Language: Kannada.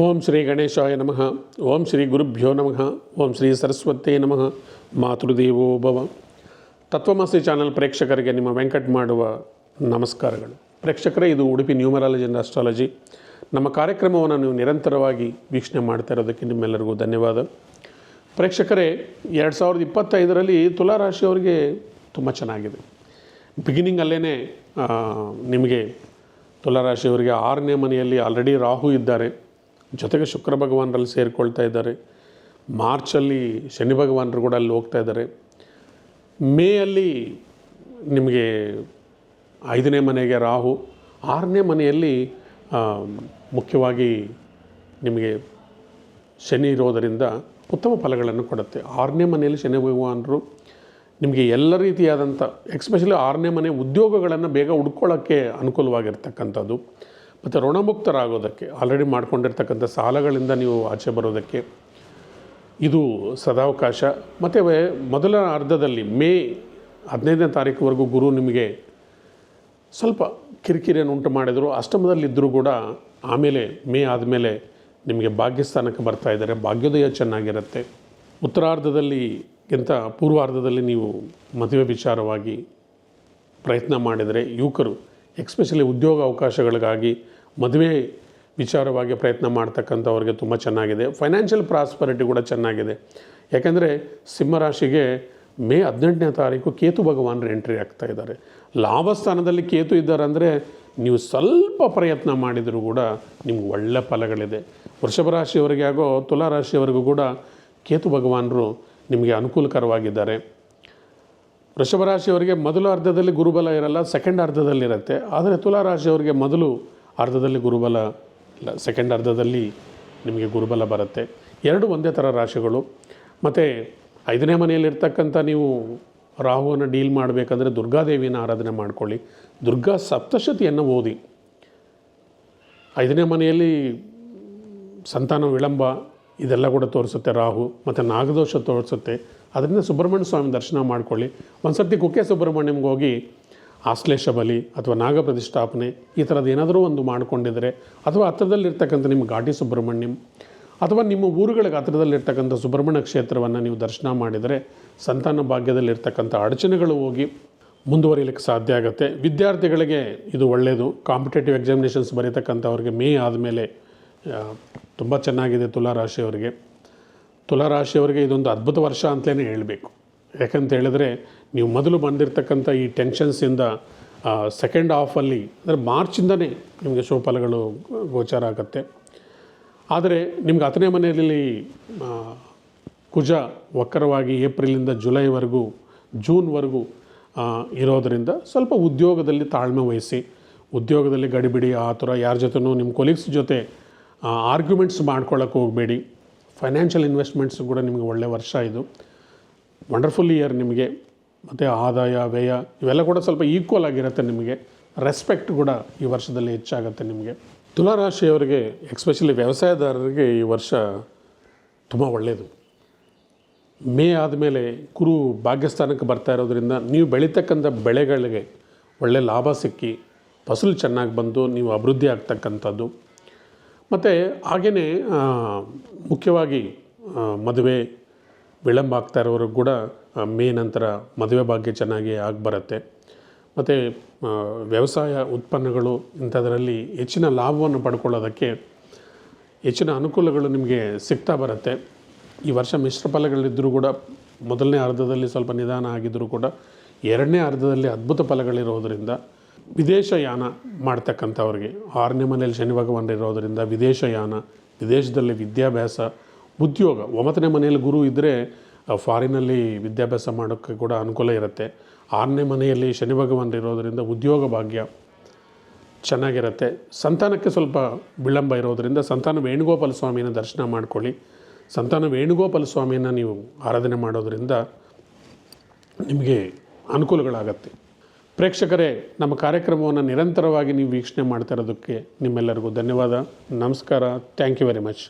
ಓಂ ಶ್ರೀ ಗಣೇಶಾಯ ನಮಃ. ಓಂ ಶ್ರೀ ಗುರುಭ್ಯೋ ನಮಃ. ಓಂ ಶ್ರೀ ಸರಸ್ವತೇ ನಮಃ. ಮಾತೃದೇವೋ ಭವ. ತತ್ವಮಸಿ ಚಾನಲ್ ಪ್ರೇಕ್ಷಕರಿಗೆ ನಿಮ್ಮ ವೆಂಕಟ್ ಮಾಡುವ ನಮಸ್ಕಾರಗಳು. ಪ್ರೇಕ್ಷಕರೇ, ಇದು ಉಡುಪಿ ನ್ಯೂಮರಾಲಜಿ ಅಂಡ್ ಆಸ್ಟ್ರಾಲಜಿ ನಮ್ಮ ಕಾರ್ಯಕ್ರಮವನ್ನು ನೀವು ನಿರಂತರವಾಗಿ ವೀಕ್ಷಣೆ ಮಾಡ್ತಾ ಇರೋದಕ್ಕೆ ನಿಮ್ಮೆಲ್ಲರಿಗೂ ಧನ್ಯವಾದ. ಪ್ರೇಕ್ಷಕರೇ, ಎರಡು ಸಾವಿರದ ಇಪ್ಪತ್ತೈದರಲ್ಲಿ ತುಲಾರಾಶಿಯವರಿಗೆ ತುಂಬ ಚೆನ್ನಾಗಿದೆ. ಬಿಗಿನಿಂಗ್ ಅಲ್ಲೇ ನಿಮಗೆ ತುಲಾರಾಶಿಯವರಿಗೆ ಆರನೇ ಮನೆಯಲ್ಲಿ ಆಲ್ರೆಡಿ ರಾಹು ಇದ್ದಾರೆ. ಜೊತೆಗೆ ಶುಕ್ರ ಭಗವಾನರಲ್ಲಿ ಸೇರಿಕೊಳ್ತಾ ಇದ್ದಾರೆ. ಮಾರ್ಚಲ್ಲಿ ಶನಿ ಭಗವಾನರು ಕೂಡ ಅಲ್ಲಿ ಹೋಗ್ತಾ ಇದ್ದಾರೆ. ಮೇಯಲ್ಲಿ ನಿಮಗೆ ಐದನೇ ಮನೆಗೆ ರಾಹು, ಆರನೇ ಮನೆಯಲ್ಲಿ ಮುಖ್ಯವಾಗಿ ನಿಮಗೆ ಶನಿ ಇರೋದರಿಂದ ಉತ್ತಮ ಫಲಗಳನ್ನು ಕೊಡುತ್ತೆ. ಆರನೇ ಮನೆಯಲ್ಲಿ ಶನಿ ಭಗವಾನರು ನಿಮಗೆ ಎಲ್ಲ ರೀತಿಯಾದಂಥ, ಎಕ್ಸ್ಪೆಷಲಿ ಆರನೇ ಮನೆ ಉದ್ಯೋಗಗಳನ್ನು ಬೇಗ ಹುಡ್ಕೊಳ್ಳೋಕ್ಕೆ ಅನುಕೂಲವಾಗಿರ್ತಕ್ಕಂಥದ್ದು. ಮತ್ತು ಋಣಮುಕ್ತರಾಗೋದಕ್ಕೆ ಆಲ್ರೆಡಿ ಮಾಡ್ಕೊಂಡಿರ್ತಕ್ಕಂಥ ಸಾಲಗಳಿಂದ ನೀವು ಆಚೆ ಬರೋದಕ್ಕೆ ಇದು ಸದಾವಕಾಶ. ಮತ್ತು ಮೊದಲ ಅರ್ಧದಲ್ಲಿ ಮೇ ಹದಿನೈದನೇ ತಾರೀಕುವರೆಗೂ ಗುರು ನಿಮಗೆ ಸ್ವಲ್ಪ ಕಿರಿಕಿರಿಯನ್ನು ಉಂಟು ಮಾಡಿದರು. ಅಷ್ಟಮದಲ್ಲಿದ್ದರೂ ಕೂಡ ಆಮೇಲೆ, ಮೇ ಆದಮೇಲೆ ನಿಮಗೆ ಭಾಗ್ಯಸ್ಥಾನಕ್ಕೆ ಬರ್ತಾ ಇದ್ದಾರೆ. ಭಾಗ್ಯೋದಯ ಚೆನ್ನಾಗಿರುತ್ತೆ. ಉತ್ತರಾರ್ಧದಲ್ಲಿಗಿಂತ ಪೂರ್ವಾರ್ಧದಲ್ಲಿ ನೀವು ಮದುವೆ ವಿಚಾರವಾಗಿ ಪ್ರಯತ್ನ ಮಾಡಿದರೆ ಯುವಕರು ಎಕ್ಸ್ಪೆಷಲಿ ಉದ್ಯೋಗ ಅವಕಾಶಗಳಿಗಾಗಿ ಮದುವೆ ವಿಚಾರವಾಗಿ ಪ್ರಯತ್ನ ಮಾಡ್ತಕ್ಕಂಥವ್ರಿಗೆ ತುಂಬ ಚೆನ್ನಾಗಿದೆ. ಫೈನಾನ್ಷಿಯಲ್ ಪ್ರಾಸ್ಪರಿಟಿ ಕೂಡ ಚೆನ್ನಾಗಿದೆ. ಯಾಕೆಂದರೆ ಸಿಂಹರಾಶಿಗೆ ಮೇ ಹದಿನೆಂಟನೇ ತಾರೀಕು ಕೇತು ಭಗವಾನರು ಎಂಟ್ರಿ ಆಗ್ತಾ ಇದ್ದಾರೆ. ಲಾಭ ಸ್ಥಾನದಲ್ಲಿ ಕೇತು ಇದ್ದಾರೆ ಅಂದರೆ ನೀವು ಸ್ವಲ್ಪ ಪ್ರಯತ್ನ ಮಾಡಿದರೂ ಕೂಡ ನಿಮ್ಗೆ ಒಳ್ಳೆ ಫಲಗಳಿದೆ. ವೃಷಭ ರಾಶಿಯವರಿಗೆ ಆಗೋ ತುಲಾ ರಾಶಿಯವರಿಗೂ ಕೂಡ ಕೇತು ಭಗವಾನರು ನಿಮಗೆ ಅನುಕೂಲಕರವಾಗಿದ್ದಾರೆ. ವೃಷಭ ರಾಶಿಯವರಿಗೆ ಮೊದಲು ಅರ್ಧದಲ್ಲಿ ಗುರುಬಲ ಇರಲ್ಲ ಸೆಕೆಂಡ್ ಅರ್ಧದಲ್ಲಿರುತ್ತೆ. ಆದರೆ ತುಲಾ ರಾಶಿಯವರಿಗೆ ಮೊದಲು ಅರ್ಧದಲ್ಲಿ ಗುರುಬಲ ಇಲ್ಲ ಸೆಕೆಂಡ್ ಅರ್ಧದಲ್ಲಿ ನಿಮಗೆ ಗುರುಬಲ ಬರುತ್ತೆ. ಎರಡು ಒಂದೇ ಥರ ರಾಶಿಗಳು. ಮತ್ತು ಐದನೇ ಮನೆಯಲ್ಲಿರ್ತಕ್ಕಂಥ ನೀವು ರಾಹುವನ್ನು ಡೀಲ್ ಮಾಡಬೇಕಂದ್ರೆ ದುರ್ಗಾದೇವಿಯನ್ನು ಆರಾಧನೆ ಮಾಡ್ಕೊಳ್ಳಿ. ದುರ್ಗಾ ಸಪ್ತಶತಿಯನ್ನು ಓದಿ. ಐದನೇ ಮನೆಯಲ್ಲಿ ಸಂತಾನ ವಿಳಂಬ ಇದೆಲ್ಲ ಕೂಡ ತೋರಿಸುತ್ತೆ ರಾಹು, ಮತ್ತು ನಾಗದೋಷ ತೋರಿಸುತ್ತೆ. ಅದರಿಂದ ಸುಬ್ರಹ್ಮಣ್ಯ ಸ್ವಾಮಿ ದರ್ಶನ ಮಾಡ್ಕೊಳ್ಳಿ. ಒಂದು ಸರ್ತಿ ಕುಕ್ಕೆ ಸುಬ್ರಹ್ಮಣ್ಯಂಗೆ ಹೋಗಿ ಆಶ್ಲೇಷ ಬಲಿ ಅಥವಾ ನಾಗ ಪ್ರತಿಷ್ಠಾಪನೆ ಈ ಥರದ್ದು ಏನಾದರೂ ಒಂದು ಮಾಡ್ಕೊಂಡಿದ್ರೆ, ಅಥವಾ ಹತ್ತಿರದಲ್ಲಿರ್ತಕ್ಕಂಥ ನಿಮ್ಮ ಘಾಟಿ ಸುಬ್ರಹ್ಮಣ್ಯಂ, ಅಥವಾ ನಿಮ್ಮ ಊರುಗಳಿಗೆ ಹತ್ತಿರದಲ್ಲಿರ್ತಕ್ಕಂಥ ಸುಬ್ರಹ್ಮಣ್ಯ ಕ್ಷೇತ್ರವನ್ನು ನೀವು ದರ್ಶನ ಮಾಡಿದರೆ ಸಂತಾನ ಭಾಗ್ಯದಲ್ಲಿರ್ತಕ್ಕಂಥ ಅಡಚಣೆಗಳು ಹೋಗಿ ಮುಂದುವರಿಲಿಕ್ಕೆ ಸಾಧ್ಯ ಆಗುತ್ತೆ. ವಿದ್ಯಾರ್ಥಿಗಳಿಗೆ ಇದು ಒಳ್ಳೆಯದು ಕಾಂಪಿಟೇಟಿವ್ ಎಕ್ಸಾಮಿನೇಷನ್ಸ್ ಬರೀತಕ್ಕಂಥವ್ರಿಗೆ ಮೇ ಆದಮೇಲೆ ತುಂಬ ಚೆನ್ನಾಗಿದೆ ತುಲಾ ತುಲಾರಾಶಿಯವರಿಗೆ ತುಲಾ ರಾಶಿಯವರಿಗೆ ಇದೊಂದು ಅದ್ಭುತ ವರ್ಷ ಅಂತಲೇ ಹೇಳಬೇಕು. ಯಾಕಂತ ಹೇಳಿದ್ರೆ ನೀವು ಮೊದಲು ಬಂದಿರತಕ್ಕಂಥ ಈ ಟೆನ್ಷನ್ಸಿಂದ ಸೆಕೆಂಡ್ ಹಾಫಲ್ಲಿ ಅಂದರೆ ಮಾರ್ಚಿಂದನೇ ನಿಮಗೆ ಶುಭಫಲಗಳು ಗೋಚಾರ ಆಗುತ್ತೆ. ಆದರೆ ನಿಮ್ಗೆ ಹತ್ತನೇ ಮನೆಯಲ್ಲಿ ಕುಜ ವಕ್ರವಾಗಿ ಏಪ್ರಿಲಿಂದ ಜುಲೈವರೆಗೂ ಜೂನ್ವರೆಗೂ ಇರೋದರಿಂದ ಸ್ವಲ್ಪ ಉದ್ಯೋಗದಲ್ಲಿ ತಾಳ್ಮೆ ವಹಿಸಿ, ಉದ್ಯೋಗದಲ್ಲಿ ಗಡಿಬಿಡಿ ಆ ಥರ ಯಾರ ಜೊತೆನೂ ನಿಮ್ಮ ಕೊಲೀಗ್ಸ್ ಜೊತೆ ಆರ್ಗ್ಯುಮೆಂಟ್ಸ್ ಮಾಡ್ಕೊಳ್ಳೋಕೆ ಹೋಗಬೇಡಿ. ಫೈನಾನ್ಷಿಯಲ್ ಇನ್ವೆಸ್ಟ್ಮೆಂಟ್ಸ್ ಕೂಡ ನಿಮಗೆ ಒಳ್ಳೆ ವರ್ಷ ಇದು. ವಂಡರ್ಫುಲ್ ಇಯರ್ ನಿಮಗೆ. ಮತ್ತು ಆದಾಯ, ವ್ಯಯ, ಇವೆಲ್ಲ ಕೂಡ ಸ್ವಲ್ಪ ಈಕ್ವಲ್ ಆಗಿರುತ್ತೆ ನಿಮಗೆ. ರೆಸ್ಪೆಕ್ಟ್ ಕೂಡ ಈ ವರ್ಷದಲ್ಲಿ ಹೆಚ್ಚಾಗುತ್ತೆ ನಿಮಗೆ. ತುಲಾರಾಶಿಯವರಿಗೆ ಎಕ್ಸ್ಪೆಷಲಿ ವ್ಯವಸಾಯದಾರರಿಗೆ ಈ ವರ್ಷ ತುಂಬ ಒಳ್ಳೆಯದು ಮೇ ಆದಮೇಲೆ ಕುರು ಭಾಗ್ಯಸ್ಥಾನಕ್ಕೆ ಬರ್ತಾ ಇರೋದ್ರಿಂದ ನೀವು ಬೆಳೀತಕ್ಕಂಥ ಬೆಳೆಗಳಿಗೆ ಒಳ್ಳೆ ಲಾಭ ಸಿಕ್ಕಿ, ಫಸಲು ಚೆನ್ನಾಗಿ ಬಂದು ನೀವು ಅಭಿವೃದ್ಧಿ ಆಗ್ತಕ್ಕಂಥದ್ದು. ಮತ್ತು ಹಾಗೆಯೇ ಮುಖ್ಯವಾಗಿ ಮದುವೆ ವಿಳಂಬ ಆಗ್ತಾ ಇರೋರಿಗೂ ಕೂಡ ಮೇ ನಂತರ ಮದುವೆ ಭಾಗ್ಯ ಚೆನ್ನಾಗಿ ಆಗಿ ಬರುತ್ತೆ ಮತ್ತು ವ್ಯವಸಾಯ ಉತ್ಪನ್ನಗಳು ಇಂಥದ್ರಲ್ಲಿ ಹೆಚ್ಚಿನ ಲಾಭವನ್ನು ಪಡ್ಕೊಳ್ಳೋದಕ್ಕೆ ಹೆಚ್ಚಿನ ಅನುಕೂಲಗಳು ನಿಮಗೆ ಸಿಗ್ತಾ ಬರುತ್ತೆ. ಈ ವರ್ಷ ಮಿಶ್ರ ಫಲಗಳಿದ್ದರೂ ಕೂಡ, ಮೊದಲನೇ ಅರ್ಧದಲ್ಲಿ ಸ್ವಲ್ಪ ನಿಧಾನ ಆಗಿದ್ದರೂ ಕೂಡ, ಎರಡನೇ ಅರ್ಧದಲ್ಲಿ ಅದ್ಭುತ ಫಲಗಳಿರೋದರಿಂದ ವಿದೇಶಯಾನ ಮಾಡ್ತಕ್ಕಂಥವ್ರಿಗೆ. ಆರನೇ ಮನೆಯಲ್ಲಿ ಶನಿ ಭಗವಾನ್ ಇರೋದರಿಂದ ವಿದೇಶಯಾನ, ವಿದೇಶದಲ್ಲಿ ವಿದ್ಯಾಭ್ಯಾಸ, ಉದ್ಯೋಗ, ಒಂಬತ್ತನೇ ಮನೆಯಲ್ಲಿ ಗುರು ಇದ್ದರೆ ಫಾರಿನಲ್ಲಿ ವಿದ್ಯಾಭ್ಯಾಸ ಮಾಡೋಕ್ಕೆ ಕೂಡ ಅನುಕೂಲ ಇರುತ್ತೆ. ಆರನೇ ಮನೆಯಲ್ಲಿ ಶನಿ ಭಗವಾನ್ ಇರೋದರಿಂದ ಉದ್ಯೋಗ ಭಾಗ್ಯ ಚೆನ್ನಾಗಿರುತ್ತೆ. ಸಂತಾನಕ್ಕೆ ಸ್ವಲ್ಪ ವಿಳಂಬ ಇರೋದರಿಂದ ಸಂತಾನ ವೇಣುಗೋಪಾಲ ಸ್ವಾಮಿನ ದರ್ಶನ ಮಾಡ್ಕೊಳ್ಳಿ. ಸಂತಾನ ವೇಣುಗೋಪಾಲ ಸ್ವಾಮಿಯನ್ನು ನೀವು ಆರಾಧನೆ ಮಾಡೋದರಿಂದ ನಿಮಗೆ ಅನುಕೂಲಗಳಾಗತ್ತೆ. ಪ್ರೇಕ್ಷಕರೇ, ನಮ್ಮ ಕಾರ್ಯಕ್ರಮವನ್ನು ನಿರಂತರವಾಗಿ ನೀವು ವೀಕ್ಷಣೆ ಮಾಡ್ತಾ ಇರೋದಕ್ಕೆ ನಿಮ್ಮೆಲ್ಲರಿಗೂ ಧನ್ಯವಾದ. ನಮಸ್ಕಾರ. Thank you very much